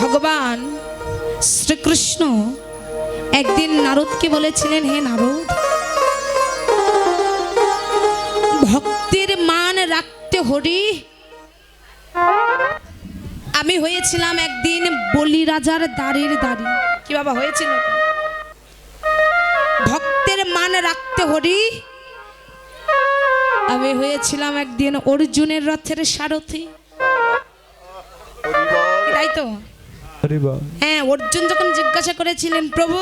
ভগবান শ্রীকৃষ্ণ একদিন নারদকে বলেছিলেন, হে নারদ, ভক্তির মান রাখতে হরি। আমি হয়েছিলাম একদিন বলি রাজার দাঁড়ির দাঁড়ি। কি বাবা, হয়েছিল ভক্তের মান রাখতে হরি। আমি হয়েছিলাম একদিন অর্জুনের রথের সারথি। তাই তো? হ্যাঁ অর্জুন যখন জিজ্ঞাসা করেছিলেন, প্রভু,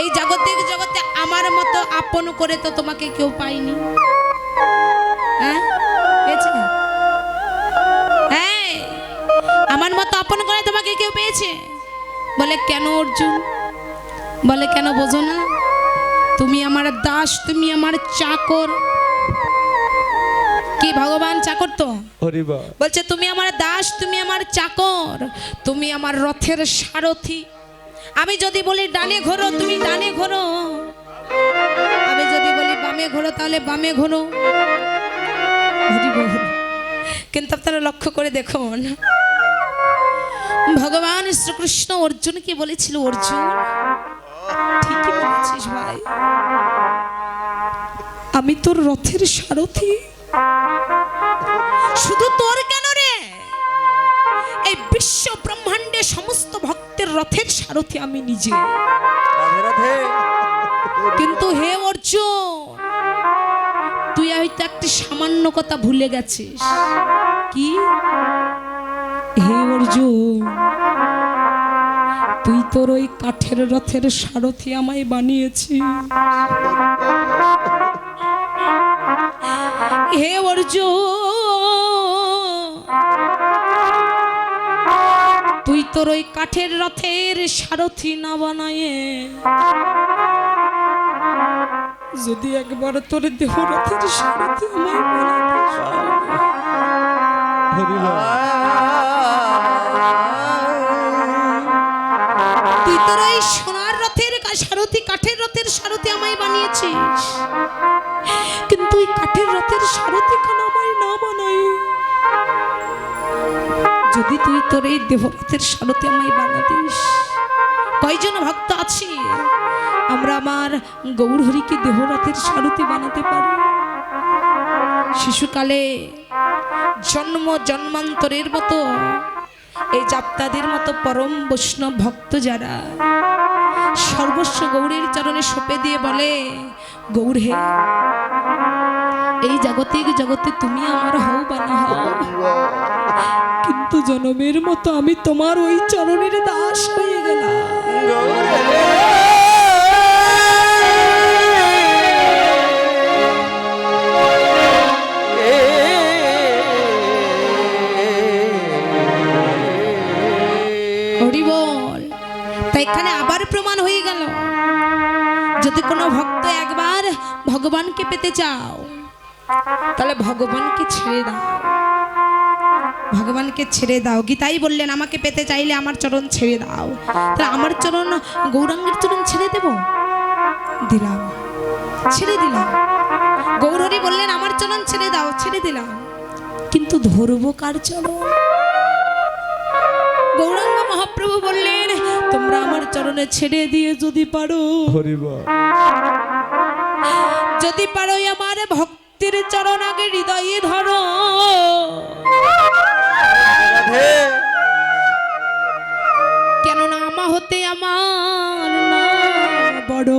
এই জাগতিক জগতে আমার মতো আপন করে তো তোমাকে কেউ পায়নি? হ্যাঁ হ্যাঁ আমার মতো আপন করে তোমাকে কেউ পেয়েছে? বলে, কেন অর্জুন? বলে, কেন বোঝো না? তুমি আমার দাস, তুমি আমার চাকর কি ভগবান চাকর তো? বলছে তুমি আমার দাস তুমি আমার চাকর তুমি আমার রথের সারথি। আমি যদি বলি ডানে ঘোরো তুমি ডানে ঘোরো। আমি যদি বলি বামে ঘোরো তাহলে বামে ঘোরো। কিন্তু আপনারা লক্ষ্য করে দেখুন ভগবান শ্রীকৃষ্ণ অর্জুনকে বলেছিল অর্জুন ঠিকই বলেছিস ভাই। আমি তোর রথের সারথি। শুধু তোর কেন রে? এই বিশ্ব ব্রহ্মাণ্ডে সমস্ত ভক্তের রথের সারথি আমি নিজে। কিন্তু হে অর্জুন তুই হয়তো একটি সামান্য কথা ভুলে গেছিস। কি? হে অর্জুন তুই তোর ওই কাঠের রথের সারথি আমায় বানিয়েছিস। হে অর্জুন তোর ওই কাঠের রথের সারথি না বানায়ে। যদি একবার তোর দেহ রথের সারথি তুই তোর ওই সোনার রথের সারথি, কাঠের রথের সারথি আমায় বানিয়েছিস। কিন্তু ওই কাঠের রথের সারথি কেন যদি তুই তোর এই দেবরথের সারথি আমায় বানাতিস, কয়জন ভক্ত আছি? আমরা আমার গৌরহরিকে দেহরথের সারথি বানাতে পারি। শিশুকালে জন্ম জন্মান্তরের মতো এই যাপ্তাদের মতো পরম বৈষ্ণব ভক্ত যারা সর্বস্ব গৌরের চরণে সঁপে দিয়ে বলে, গৌর হে, এই জাগতিক জগতে তুমি আমার হও বা না হও। কিন্তু জনমের মতো আমি তোমার ওই চরণের দাস হয়ে গেলাম। এখানে আবার প্রমাণ হয়ে গেল। যদি কোনো ভক্ত একবার ভগবানকে পেতে চাও, তাহলে ভগবানকে ছেড়ে দাও। ভগবানকে ছেড়ে দাও। গীতাই বললেন আমাকে পেতে চাইলে আমার চরণ ছেড়ে দাও। তাহলে আমার চরণ গৌরাঙ্গের চরণ ছেড়ে দেব? দিলাম। ছেড়ে দিলাম। গৌরহরি বললেন আমার চরণ ছেড়ে দাও ছেড়ে দিলাম। কিন্তু ধরবো কার চরণ? গৌরাঙ্গ মহাপ্রভু বললেন তোমরা আমার চরণে ছেড়ে দিয়ে যদি পারো যদি পারো আমার ভক্তির চরণ আগে হৃদয়ে ধরো। কেননা আমা হতে আমার নাম বড়।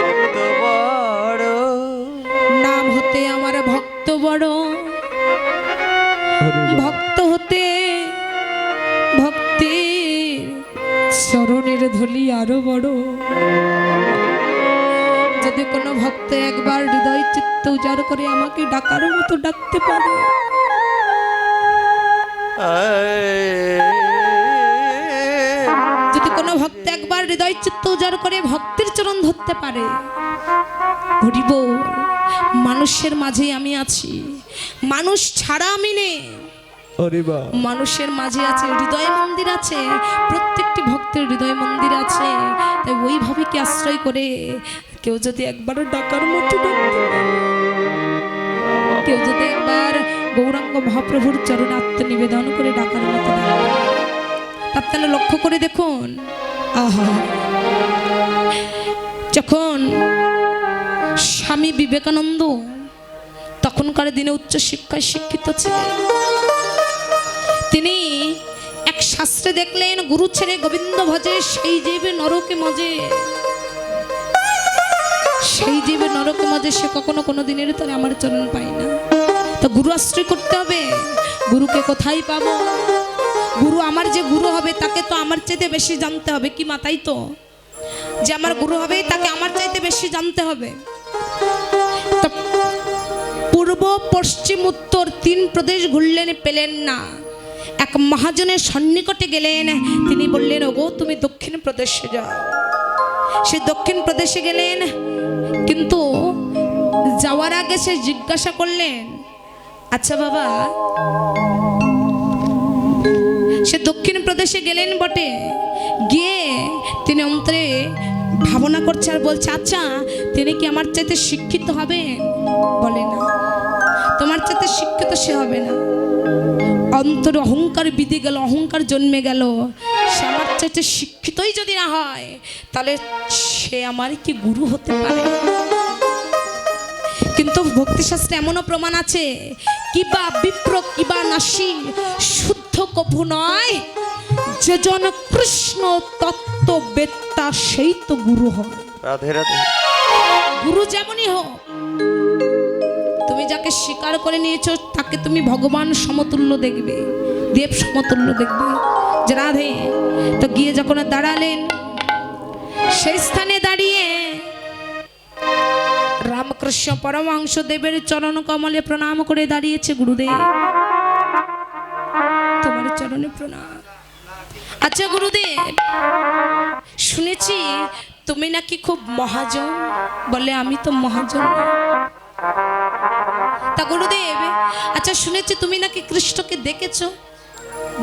ভক্ত বড় নাম হতে আমার ভক্ত বড়। ভক্ত হতে ভক্তির চরণের ধলি আরও বড়। যদি কোনো ভক্ত একবার হৃদয় চিত্ত উজাড় করে আমাকে ডাকার মতো ডাকতে পারে যদি কোনো ভক্ত একবার হৃদয় চিত্ত উজাড় করে ভক্তের চরণ ধরতে পারে হরি মানুষের মাঝে আমি আছি। মানুষ ছাড়া আমি নেই। মানুষের মাঝে আছে হৃদয় মন্দির আছে প্রত্যেকটি ভক্তের হৃদয় মন্দির আছে। তাই ওইভাবে কি আশ্রয় করে কেউ যদি একবার ডাকার মতো কেউ যদি একবার গৌরাঙ্গ মহাপ্রভুর চরণে আত্মনিবেদন করে ডাকার মতো। আপনারা লক্ষ্য করে দেখুন। আহা। যখন স্বামী বিবেকানন্দ তখনকার দিনে উচ্চ শিক্ষায় শিক্ষিত ছিলেন, তিনি এক শাস্ত্রে দেখলেন, গুরু ছেড়ে গোবিন্দ ভজে, সেই জীবে নরকে মজে। সেই জীবে নরকে মজে সে কখনো কোনো দিনের তরে আমার চরণ পায় না। তো গুরু আশ্রয় করতে হবে। গুরুকে কোথায় পাবো? গুরু আমার যে গুরু হবে, তাকে তো আমার চাইতে বেশি জানতে হবে। কি মাতাই তো? যে আমার গুরু হবে, তাকে আমার চাইতে বেশি জানতে হবে। পূর্ব, পশ্চিম, উত্তর তিন প্রদেশ ঘুরলেন, পেলেন না। এক মহাজনের সন্নিকটে গেলেন। তিনি বললেন, ওগো, তুমি দক্ষিণ প্রদেশে যাও। সে দক্ষিণ প্রদেশে গেলেন, কিন্তু যাওয়ার আগে সে জিজ্ঞাসা করলেন আচ্ছা বাবা। সে দক্ষিণ প্রদেশে গেলেন বটে। গিয়ে তিনি অন্তরে ভাবনা করছে আর বলছে আচ্ছা তিনি কি আমার চাইতে শিক্ষিত হবেন? বলে, না। তোমার চাইতে শিক্ষিত সে হবে না। অন্তরে অহংকার বিধে গেল, অহংকার জন্মে গেল। সে আমার চাইতে শিক্ষিতই যদি না হয়, তাহলে সে আমার কি গুরু হতে পারে? কিন্তু ভক্তিশাস্ত্রে এমনও প্রমাণ আছে। কিবা বিপ্র কিবা নাসি শুদ্ধ কভু নয়। যেজন কৃষ্ণ তত্ত্ব বেত্তা সেই তো গুরু হয়। রাধে রাধে। গুরু যেমনই হোক তুমি যাকে স্বীকার করে নিয়েছো তাকে তুমি ভগবান সমতুল্য দেখবে দেব সমতুল্য দেখবে। যে রাধে তো গিয়ে যখন দাঁড়ালেন সেই স্থানে দাঁড়িয়ে রামকৃষ্ণ পরমাংশ দেবের চরণ কমলে প্রণাম করে দাঁড়িয়েছে গুরুদেব। তোমার চরণে প্রণাম। আচ্ছা গুরুদেব, শুনেছি তুমি নাকি খুব মহাজন বলে আমি তো মহাজন তা গুরুদেব আচ্ছা শুনেছি তুমি নাকি কৃষ্ণকে দেখেছ?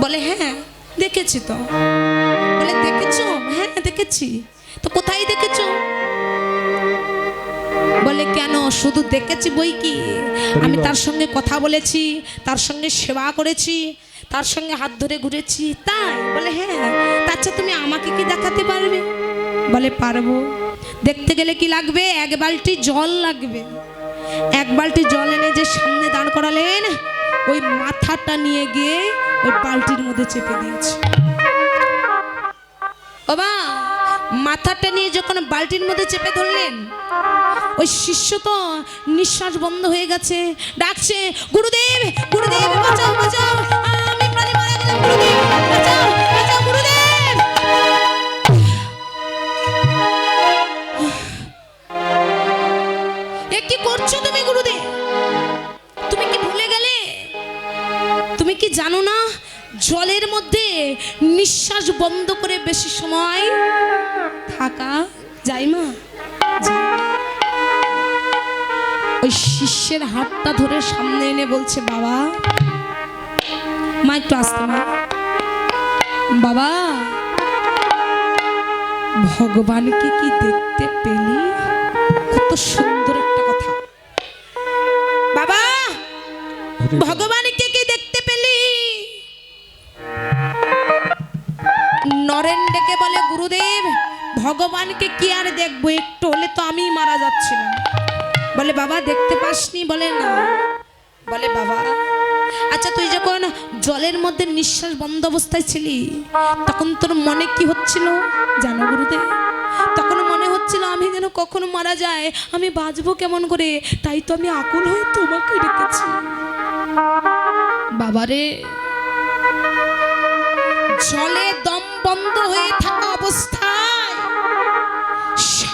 বলে হ্যাঁ দেখেছি তো। বলে দেখেছ? হ্যাঁ দেখেছি। তো কোথায় দেখেছ? বলে কেন? শুধু দেখেছি বই কি? আমি তার সঙ্গে কথা বলেছি তার সঙ্গে সেবা করেছি তার সঙ্গে হাত ধরে ঘুরেছি। তাই? বলে হ্যাঁ তা আচ্ছা তুমি আমাকে কি দেখাতে পারবে? বলে পারব। দেখতে গেলে কি লাগবে? এক বালতি জল লাগবে। এক বালতি জল এনে যে সামনে দাঁড় করালেন ওই মাথাটা নিয়ে গিয়ে ওই বালতির মধ্যে চেপে দিয়েছে। বাবা মাথাটা নিয়ে যখন বালতির মধ্যে চেপে ধরলেন, ওই শিষ্য তো নিঃশ্বাস বন্ধ হয়ে গেছে। ডাকছে, গুরুদেব গুরুদেব, বাঁচাও বাঁচাও, আমি প্রাণে মারা গেলাম, গুরুদেব, বাঁচাও বাঁচাও, গুরুদেব! কি করছ তুমি, গুরুদেব? তুমি কি ভুলে গেলে? তুমি কি জানো না, জলের মধ্যে নিঃশ্বাস বন্ধ করে বেশি সময় থাকা যায় মা ওই শিষ্যের হাতটা ধরে সামনে এনে বলছে বাবা মা একটু আসতে মা। বাবা ভগবানকে কি দেখতে পেলি? কত সুন্দর একটা কথা। বাবা ভগবানকে কি দেখতে পেলি? নরেন ডেকে বলে গুরুদেব ভগবানকে কি আর দেখব? একটু হলে তো আমি মারা যাচ্ছিলাম। বলে, বাবা, দেখতে পাসনি? বলে, না। বলে, বাবা আচ্ছা তুই যখন জলের মধ্যে নিঃশ্বাস বন্ধ অবস্থায় ছিলি, তখন তোর মনে কি হচ্ছিল? জানো, গুরুদেব, তখন মনে হচ্ছিল আমি যেন কখনো মারা যায়, আমি বাঁচবো কেমন করে? তাই তো আমি আকুল হয়ে তোমাকে রেখেছি বাবারে জলে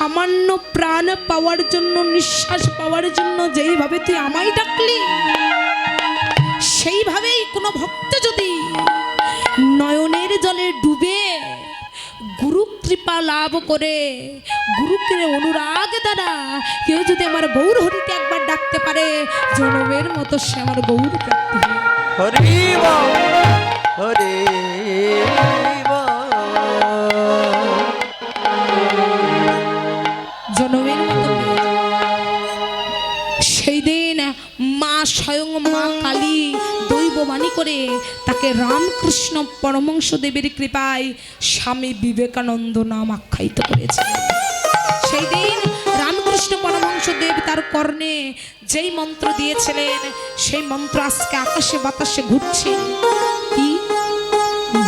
সামান্য প্রাণ পাওয়ার জন্য, নিঃশ্বাস পাওয়ার জন্য যেইভাবে তুই আমায় ডাকলি, সেইভাবেই কোনো ভক্ত যদি নয়নের জলে ডুবে গুরু কৃপা লাভ করে, গুরুকে অনুরাগ দ্বারা কেউ যদি আমার গৌর হরিকে একবার ডাকতে পারে, জনমের মতো সে আমার গৌর প্রাপ্তি। হরি হরি রামকৃষ্ণ পরমংশ দেবের কৃপায় স্বামী বিবেকানন্দ নাম আখ্যায়িত করেছে। সেই দিন রামকৃষ্ণ পরমহংস দেব তার কর্ণে যেই মন্ত্র দিয়েছিলেন, সেই মন্ত্র আজকে আকাশে বাতাসে ঘুরছে। কি?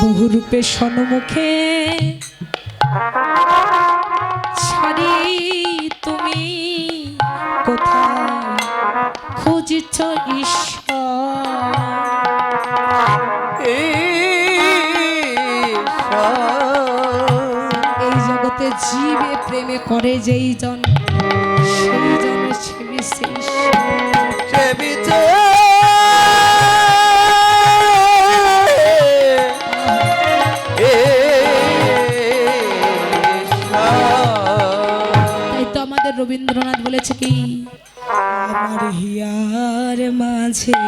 বহুরূপে সন্মুখে ছাড়ি তুমি কোথায়? খুঁজছ ঈশ্বর? জীবে প্রেমে করে যেই জন সেই জন সেবি সেই ঈশ্বর। তো আমাদের রবীন্দ্রনাথ বলেছে কি আমার হিয়ার মাঝে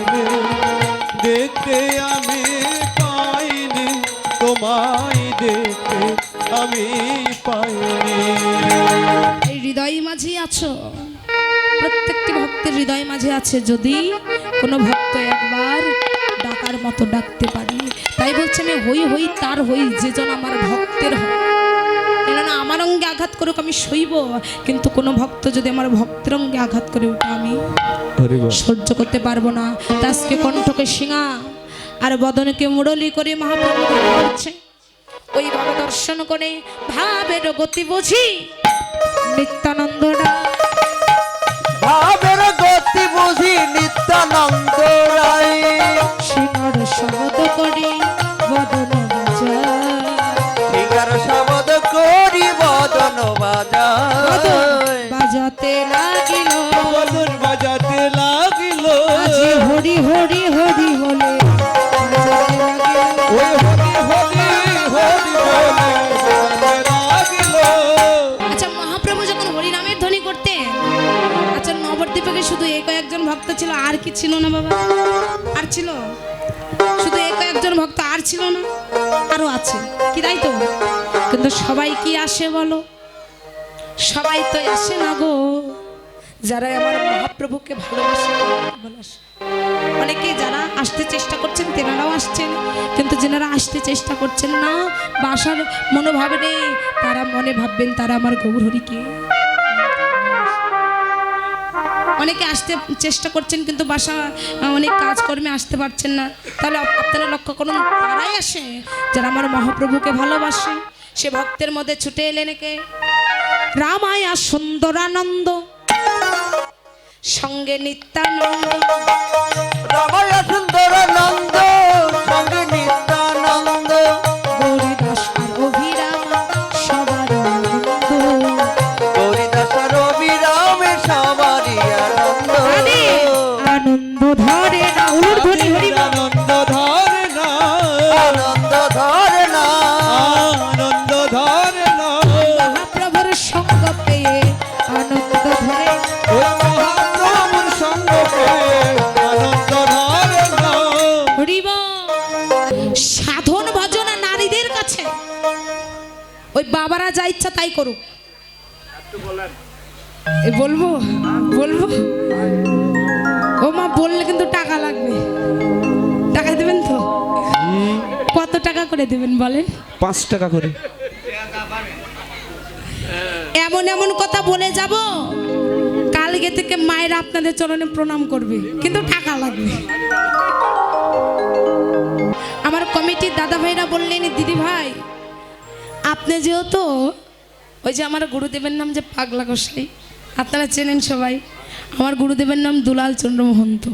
লুকিয়েছিলে দেখতে আমি পাইনি, তোমায় দেখতে আমি পাইনি। হৃদয় মাঝে আছো? প্রত্যেকটি ভক্তের হৃদয় মাঝে আছে যদি কোনো ভক্ত একবার ডাকার মতো ডাকতে পারি। তাই বলছে আমি হই হই তার হই যেজন আমার ভক্তের হয়। কেননা আমার অঙ্গে আঘাত করুক, আমি সইব। কিন্তু কোনো ভক্ত যদি আমার ভক্তের অঙ্গে আঘাত করে ওটা আমি সহ্য করতে পারব না। তা আজকে কণ্ঠকে সিঙা আর বদনকে মুরলি করে মহাপ্রভু করছে ওইভাবে দর্শন করে ভাবের গতি বুঝি। নিত্যানন্দরা। ভাবের গতি বুঝি নিত্যানন্দ রায় সিংহর শব্দ করে বদন বাজা। শব্দ করি বদন বাজায় বাজাতে লাগিল। হরি হরি হরি বলে হরি হরি হরি আচ্ছা মহাপ্রভু যখন হরিনামের ধ্বনি করতেন আচ্ছা নবদ্বীপকে শুধু এই কয়েকজন ভক্ত ছিল আর কি ছিল না বাবা? আর ছিল? শুধু এই কয়েকজন ভক্ত আর ছিল না? আরও আছে। কি তাই তো? কিন্তু সবাই কি আসে বলো? সবাই তো আসে না গো। যারা আমার মহাপ্রভুকে ভালোবাসে ভালোবাসে। অনেকে যারা আসতে চেষ্টা করছেন, তেনারাও আসছেন, কিন্তু যেনারা আসতে চেষ্টা করছেন না, বা আসার মনোভাবে নেই, তারা মনে ভাববেন তারা আমার গৌর গৌরহরিকে। অনেকে আসতে চেষ্টা করছেন, কিন্তু বাসা, অনেক কাজকর্মে আসতে পারছেন না। তাহলে আপনারা লক্ষ্য করুন, তারাই আসে, যারা আমার মহাপ্রভুকে ভালোবাসে। সে ভক্তের মধ্যে ছুটে এলেন একে। রামায়া সুন্দরানন্দ সঙ্গে নিত্যানন্দ। রামায় সুন্দর নন্দ ওই বাবারা যা ইচ্ছা তাই করুক। এ বলব? বলব? ও মা বললে কিন্তু টাকা লাগবে। টাকা দেবেন তো? কত টাকা করে দেবেন বলেন? পাঁচ টাকা করে। এমন এমন কথা বলে যাব কালকে থেকে মায়েরা আপনাদের চরণে প্রণাম করবে কিন্তু টাকা লাগবে। আমার কমিটির দাদা ভাইরা বললেন দিদি ভাই আপনি যেহেতু ওই যে আমার গুরুদেবের নাম যে পাগলা গোসাই আপনারা চেনেন সবাই আমার গুরুদেবের নাম দুলাল চন্দ্র মহন্ত।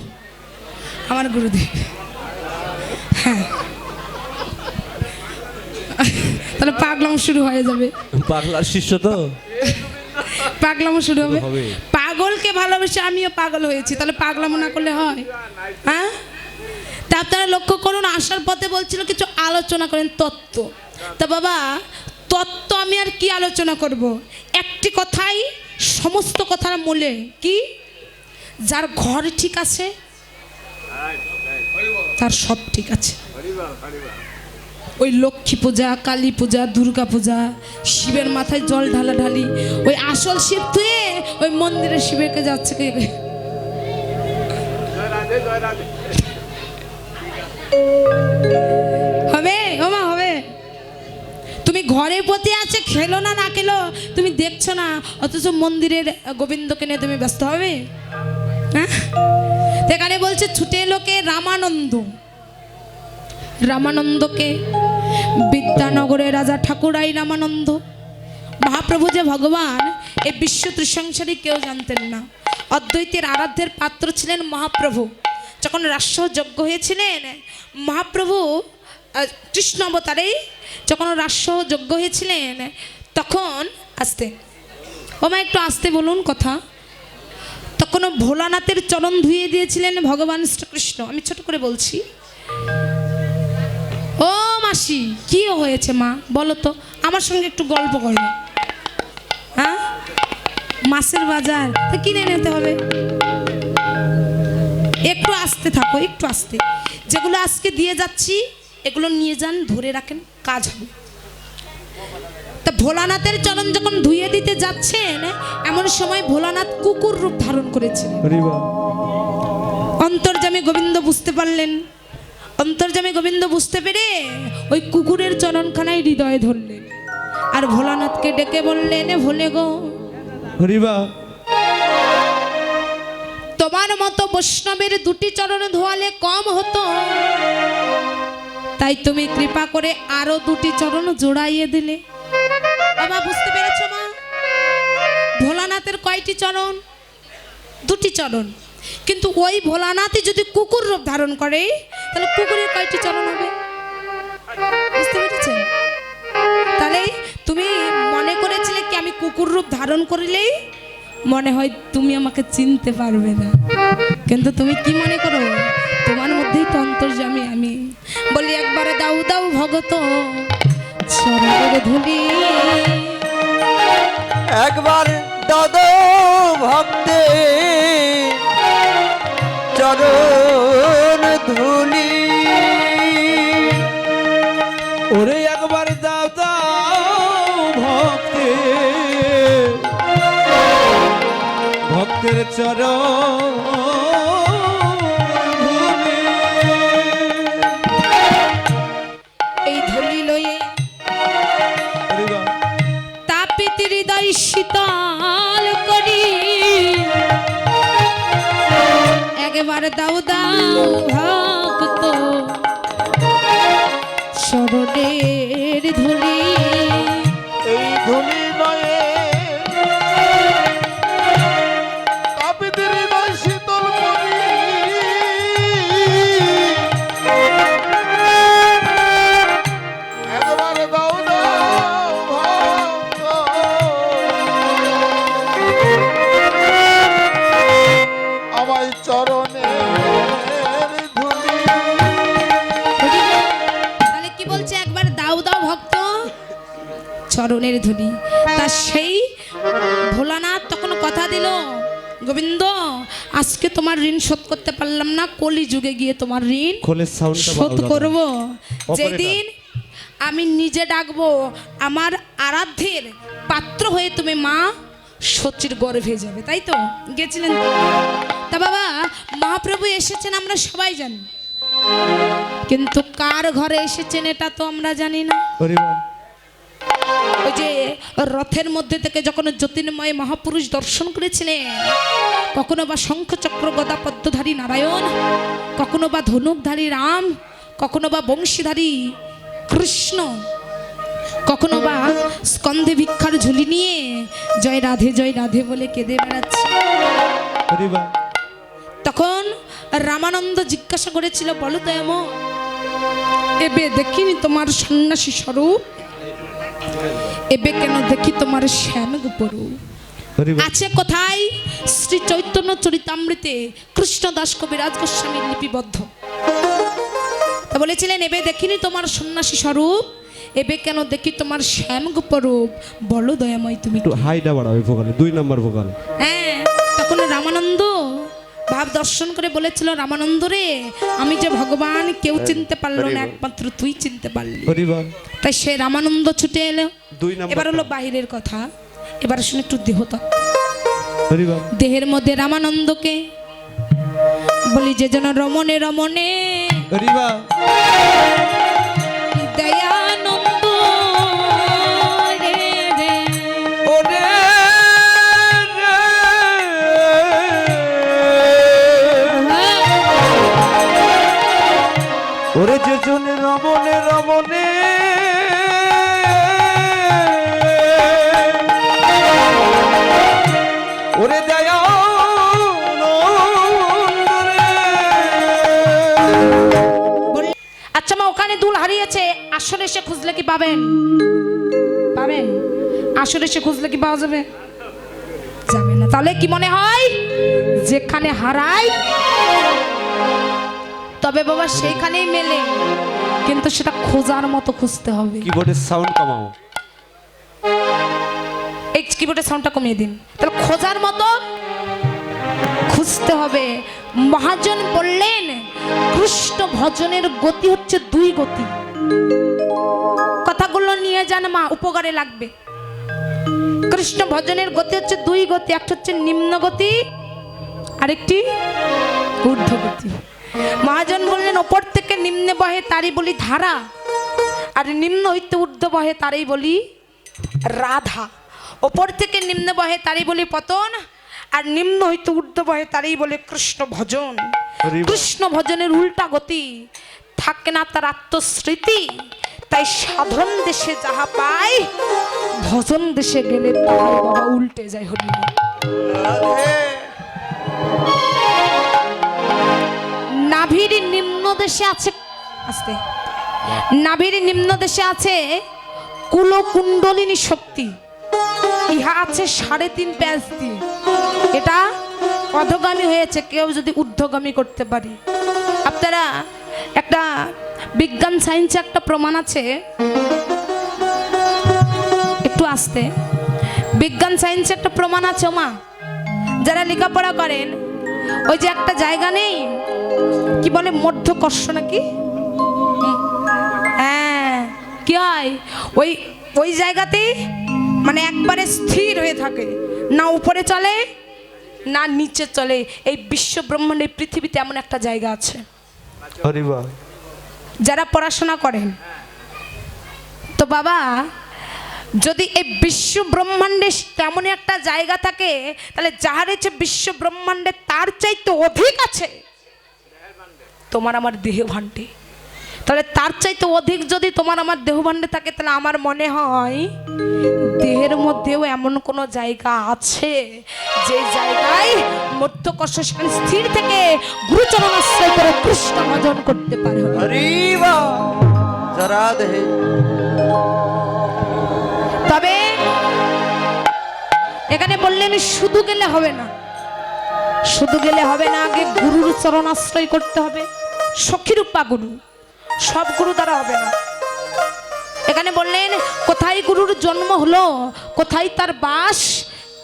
আমার গুরুদেব। হ্যাঁ। তাহলে পাগলাম শুরু হয়ে যাবে। পাগলার শিষ্য তো। পাগলামো শুরু হবে। হবে। পাগলকে ভালোবেসে আমিও পাগল হয়েছি তাহলে পাগলামো না করলে হয়? হ্যাঁ? তা আপনারা লক্ষ্য করুন আসার পথে বলছিল কিছু আলোচনা করেন তত্ত্ব। তা বাবা তত্ত্ব আমি আর কি আলোচনা করব? একটি কথাই সমস্ত কথার মূলে কি? যার ঘর ঠিক আছে, তার সব ঠিক আছে। ওই লক্ষ্মী পূজা, কালী পূজা, দুর্গা পূজা, শিবের মাথায় জল ঢালা ঢালি ওই আসল শিব তুই, ওই মন্দিরে শিবেরকে যাচ্ছে হবে তুমি ঘরে পতি আছে, খেলো না না খেলো, তুমি দেখছ না, অথচ মন্দিরের গোবিন্দকে নিয়ে তুমি ব্যস্ত হবে? হ্যাঁ? তো এখানে বলছে, ছুটে লোকে রামানন্দ। রামানন্দকে বিদ্যানগরের রাজা ঠাকুরাই রামানন্দ। মহাপ্রভু যে ভগবান এই বিশ্ব ত্রিসংসারী কেউ জানতেন না। অদ্বৈতের আরাধ্যের পাত্র ছিলেন মহাপ্রভু। যখন রাষ্ট্র যজ্ঞ হয়েছিলেন, মহাপ্রভু কৃষ্ণ অবতারেই যখন রাষ্ট্র যজ্ঞ হয়েছিলেন, তখন আসতে, ওমা একটু আসতে বলুন কথা। তখন ভোলানাথের চরণ ধুয়ে দিয়েছিলেন ভগবান শ্রীকৃষ্ণ। আমি ছোট করে বলছি। ও মাসি, কি হয়েছে মা? বলো তো, আমার সঙ্গে একটু গল্প করো। হ্যাঁ? মাছের বাজার, তা কিনে নিতে হবে। একটু আসতে থাকো, একটু আসতে। যেগুলো আজকে দিয়ে যাচ্ছি এগুলো নিয়ে যান ধরে রাখেন কাজ হবে। তা ভোলানাথের চরণ যখন ধুয়ে দিতে যাচ্ছেন এমন সময় ভোলানাথ কুকুর রূপ ধারণ করেছে অন্তর্জামী গোবিন্দ বুঝতে পারলেন। অন্তর্জামী গোবিন্দ বুঝতে পেরে ওই কুকুরের চরণখানায় হৃদয়ে ধরলেন। আর ভোলানাথকে ডেকে বললেন ভোলে গো হরিবা তোমার মতো বৈষ্ণবের দুটি চরণ ধোয়ালে কম হতো। তাই তুমি কৃপা করে আরও দুটি চরণ জোড়াইয়ে দিলে। বাবা, বুঝতে পেরেছ মা? ভোলানাথের কয়টি চরণ? দুটি চরণ। কিন্তু ওই ভোলানাথই যদি কুকুর রূপ ধারণ করে, তাহলে কুকুরের কয়টি চরণ হবে? বুঝতে পেরেছেন তাহলে তুমি মনে করেছিলে কি আমি কুকুর রূপ ধারণ করিলেই মনে হয় তুমি আমাকে চিনতে পারবে না। কিন্তু তুমি কি মনে করো? মধ্যেই তো আমি। বলি একবারে দাউ দাউ ভগত চরণের ধুলি। একবার দদ ভক্তে, চরণ ধুলি। ওরে একবার দাও দাও ভক্তে, ভক্তের চরণ দাও দাও ভক্ত গোবিন্দ আজকে তোমার ঋণ শোধ করতে পারলাম না কলি যুগে গিয়ে তোমার ঋণ শোধ করব। যেদিন আমি নিজে ডাকবো আমার আরাধ্যের পাত্র হয়ে তুমি মা সচির গর্ভে যাবে তাই তো? গেছিলেন তা? বাবা মহাপ্রভু এসেছেন আমরা সবাই জানি। কিন্তু কার ঘরে এসেছেন এটা তো আমরা জানি না। ওই যে রথের মধ্যে থেকে যখন জ্যোতির্ময় মহাপুরুষ দর্শন করেছিলেন কখনো বা শঙ্খ চক্র গদা পদ্মধারী নারায়ণ কখনো বা ধনুকধারী রাম কখনো বা বংশীধারী কৃষ্ণ কখনো বা স্কন্ধে ভিক্ষার ঝুলি নিয়ে জয় রাধে জয় রাধে বলে কেঁদে বেড়াচ্ছে। তখন রামানন্দ জিজ্ঞাসা করেছিল বলো তো এমন এবে দেখিনি তোমার সন্ন্যাসী স্বরূপ? এবে কেন দেখি তোমার শ্যাম গুপরু? আছে কোথায়? শ্রী চৈতন্য চরিতামৃতে কৃষ্ণদাস কবিরাজ গোস্বামীর লিপিবদ্ধ। তা বলেছিলেন এবে দেখিনি তোমার সন্ন্যাসী স্বরূপ। এবে কেন দেখি তোমার শ্যাম গুপরূপ? বলো দয়াময় তুমি একটু হাইটা বাড়াবে ভোকালে দুই নম্বর ভোকাল হ্যাঁ তখন রামানন্দ ভাব দর্শন করে বলেছিল রামানন্দ রে আমি যে ভগবান কেউ চিনতে পারল না একমাত্র তুই চিনতে পারলি। তাই সে রামানন্দ ছুটে এলো। এবার হলো বাহিরের কথা। এবার শুনে একটু দেহতা। দেহের মধ্যে রামানন্দকে বলি যে যেন রমনে রমনে ওরে ওরে যে জনে রমনে রমনে ওরে দয়া আচ্ছা মা, ওখানে দুল হারিয়েছে। আসলে সে খুঁজলে কি পাবেন? পাবেন? আসলে সে খুঁজলে কি পাওয়া যাবে? যাবে না। তাহলে কি মনে হয়? যেখানে হারাই তবে বাবা সেইখানেই মেলে। কিন্তু সেটা খোঁজার মতো খুঁজতে হবে। কিবোর্ডের সাউন্ড কমাও। এই কিবোর্ডের সাউন্ডটা কমিয়ে দিন। তাহলে খোঁজার মতো খুঁজতে হবে। মহাজন বললেন কৃষ্ণ ভজনের গতি হচ্ছে দুই গতি। কথাগুলো নিয়ে যান মা উপকারে লাগবে। কৃষ্ণ ভজনের গতি হচ্ছে দুই গতি একটা হচ্ছে নিম্ন গতি আরেকটি ঊর্ধ্ব গতি মহাজন বললেন ওপর থেকে নিম্নে বহে তারই বলি ধারা আর নিম্ন হইতে ঊর্ধ্ব বহে তারই বলি রাধা। ওপর থেকে নিম্ন বহে তারই বলি পতন আর নিম্ন হইতে ঊর্ধ্ব বহে তারই বলে কৃষ্ণ ভজন। কৃষ্ণ ভজনের উল্টা গতি থাকে না তার আত্মস্মৃতি তাই সাধন দেশে যাহা পায় ভজন দেশে গেলে তাহাই বাবা উল্টে যায় হরি। নাভির নিম্ন দেশে আছে আস্তে। নাভির নিম্ন দেশে আছে কুলকুণ্ডলিনী শক্তি। ইহা আছে সাড়ে তিন প্যাঁচ দিয়ে। এটা অধগামী হয়েছে কেউ যদি ঊর্ধ্বগামী করতে পারে। আপনারা একটা বিজ্ঞান সায়েন্সে একটা প্রমাণ আছে। একটু আসতে। বিজ্ঞান সায়েন্সে একটা প্রমাণ আছে মা যারা লেখাপড়া করেন ওই যে একটা জায়গা নেই কি বলে মধ্যকর্ষ নাকি? হ্যাঁ। কি হয়? ওই ওই জায়গাতেই মানে একবারে স্থির হয়ে থাকে। না উপরে চলে না নিচে চলে। এই বিশ্ব ব্রহ্মাণ্ডের পৃথিবীতে এমন একটা জায়গা আছে। যারা পড়াশোনা করেন। তো বাবা যদি এই বিশ্ব ব্রহ্মাণ্ডে তেমন একটা জায়গা থাকে তাহলে যাহার হচ্ছে বিশ্ব ব্রহ্মাণ্ডে তার চাইতে অধিক আছে। তোমার আমার দেহ ভাণ্ডে। তাহলে তার চাইতে অধিক যদি তোমার আমার দেহ ভাণ্ডে থাকে তাহলে আমার মনে হয় দেহের মধ্যেও এমন কোনো জায়গা আছে যে জায়গায় মধ্যকর্ষ স্থির থেকে গুরুচরণ আশ্রয় করে কৃষ্ণ ভজন করতে পারে। তবে এখানে বললেন শুধু গেলে হবে না। শুধু গেলে হবে না আগে গুরুর চরণ আশ্রয় করতে হবে। সখীরূপা গুরু সব গুরু দ্বারা হবে না। এখানে বললেন, কোথায় গুরুর জন্ম হলো? কোথায় তার বাস?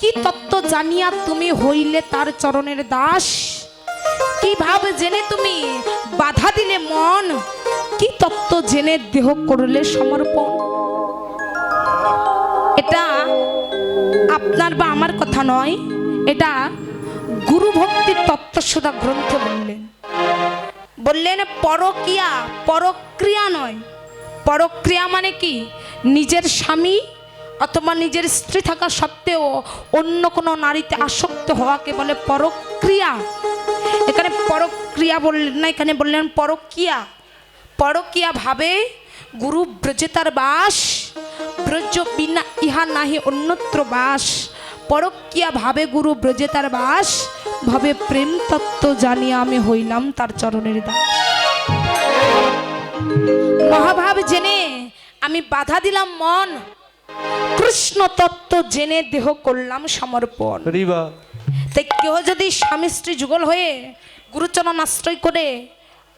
কি তত্ত্ব জানিয়া তুমি হইলে তার চরণের দাস? কীভাবে জেনে তুমি বাধা দিলে মন? কি তত্ত্ব জেনে দেহ করলে সমর্পণ? এটা আপনার বা আমার কথা নয়, এটা গুরু ভক্তির তত্ত্বসুধা গ্রন্থে বললেন। বললেন, পরকিয়া, পরক্রিয়া নয়। পরক্রিয়া মানে কি? নিজের স্বামী অথবা নিজের স্ত্রী থাকা সত্ত্বেও অন্য কোনো নারীতে আসক্ত হওয়াকে বলে পরক্রিয়া। এখানে পরক্রিয়া বললেন না, এখানে বললেন পরকিয়া। পরকিয়া ভাবে গুরু ব্রজেতার বাস, ব্রজ বিনা ইহা নাহি অন্যত্র বাস। পরকিয়া ভাবে গুরু ব্রজে তার বাস ভাবে প্রেম তত্ত্ব জানিয়া আমি হইলাম তার চরণের দাস। মহাভাব জেনে আমি বাধা দিলাম মন কৃষ্ণ তত্ত্ব জেনে দেহ করলাম সমর্পণ। তাই কেউ যদি স্বামী স্ত্রী যুগল হয়ে গুরুচরণ আশ্রয় করে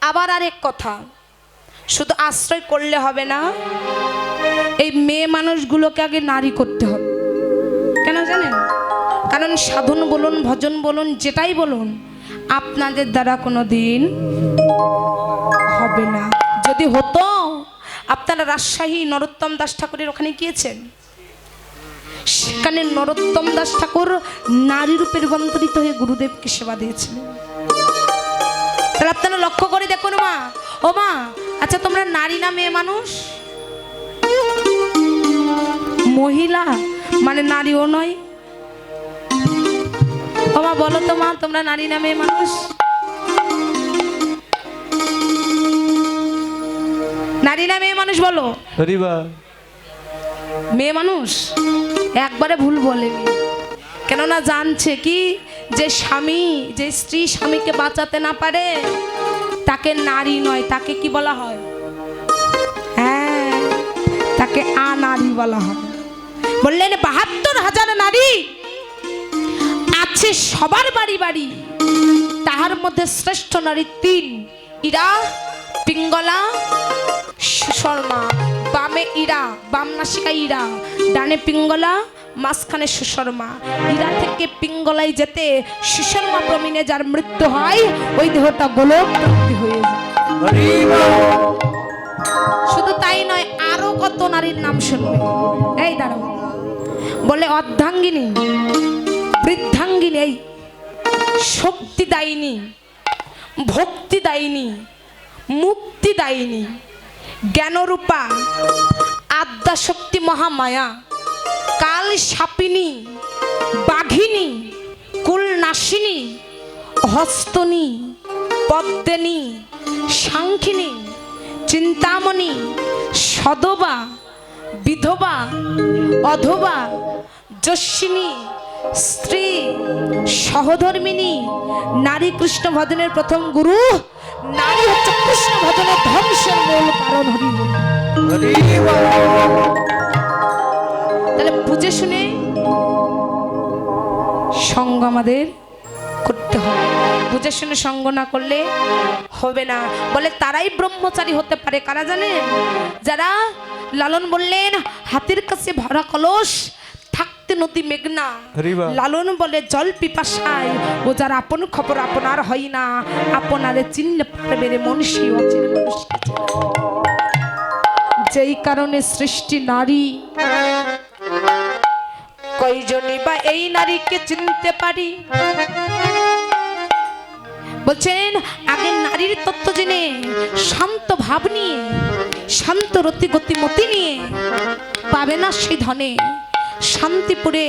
আবার আরেক কথা শুধু আশ্রয় করলে হবে না এই মেয়ে মানুষগুলোকে আগে নারী করতে হবে। কেন জানেন? কারণ সাধন বলুন, ভজন বলুন, যেটাই বলুন, আপনাদের দ্বারা কোনো দিন হবে না। যদি হতো, আপনারা রাজশাহী নরোত্তম দাস ঠাকুরের ওখানে গিয়েছেন? সেখানে নরোত্তম দাস ঠাকুর নারী রূপে রূপান্তরিত হয়ে গুরুদেবকে সেবা দিয়েছিলেন। তাহলে আপনারা লক্ষ্য করে দেখুন মা। ও মা আচ্ছা তোমরা নারী না মেয়ে মানুষ? মহিলা? মানে নারীও নয়। ও মা বলো তো মা তোমরা নারী নামে মানুষ? নারী না মেয়ে মানুষ বলো? মেয়ে মানুষ? একবারে ভুল বলেনি। কেননা জানছে কি যে স্বামী যে স্ত্রী স্বামীকে বাঁচাতে না পারে তাকে নারী নয় তাকে কি বলা হয়? হ্যাঁ তাকে আ নারী বলা হয়। বললেন বাহাত্তর হাজার নারী আছে সবার বাড়ি বাড়ি। তাহার মধ্যে শ্রেষ্ঠ নারী তিন ইরা পিঙ্গলা সুশর্মা। বামে ইরা বাম নাসিকা ইরা। ডানে পিঙ্গলা মাঝখানে সুশর্মা। ইরা থেকে পিঙ্গলাই যেতে সুশর্মা প্রমিনে যার মৃত্যু হয় ওই দেহটা গোলক হয়ে শুধু তাই নয় আরও কত নারীর নাম শুনবে। এই দাঁড়াও। বলে অর্ধাঙ্গিনী, বৃদ্ধাঙ্গিনী এই শক্তি দায়িনী ভক্তি দায়িনী মুক্তি দায়িনী জ্ঞানরূপা আদ্যা শক্তি মহামায়া কাল সাপিনী বাঘিনী, কুলনাশিনী, হস্তনী, পদ্মিনী, সাংখিনী, চিন্তামণি, সদবা বিধবা, অধবা যশিনী স্ত্রী, সহধর্মিনী, নারী কৃষ্ণ ভজনের প্রথম গুরু, নারী হচ্ছে কৃষ্ণ ভজনের ধ্বংসের মূল কারণ হরি। তাহলে বুঝে শুনে সঙ্গ আমাদের করতে হবে বুঝে শুনে সঙ্গ না করলে হবে না। বলে তারাই ব্রহ্মচারী হতে পারে কারা জানেন যারা লালন বললেন হাতের কাছে ভরা কলস থাকতে নদী মেঘনা লালন বলে জল পিপাসায়। ও যার আপন খবর আপনার হয় না। আপনারে চিনলে পারবে রে মনুষ্য অচিন যেই কারণে সৃষ্টি নারী। কয়জনই বা এই নারীকে চিনতে পারি? বলছেন, আগে নারীর তত্ত্ব জেনে, শান্ত ভাব নিয়ে, শান্ত রতি গতিমতি নিয়ে পাবে না সেই ধনে। শান্তিপুরে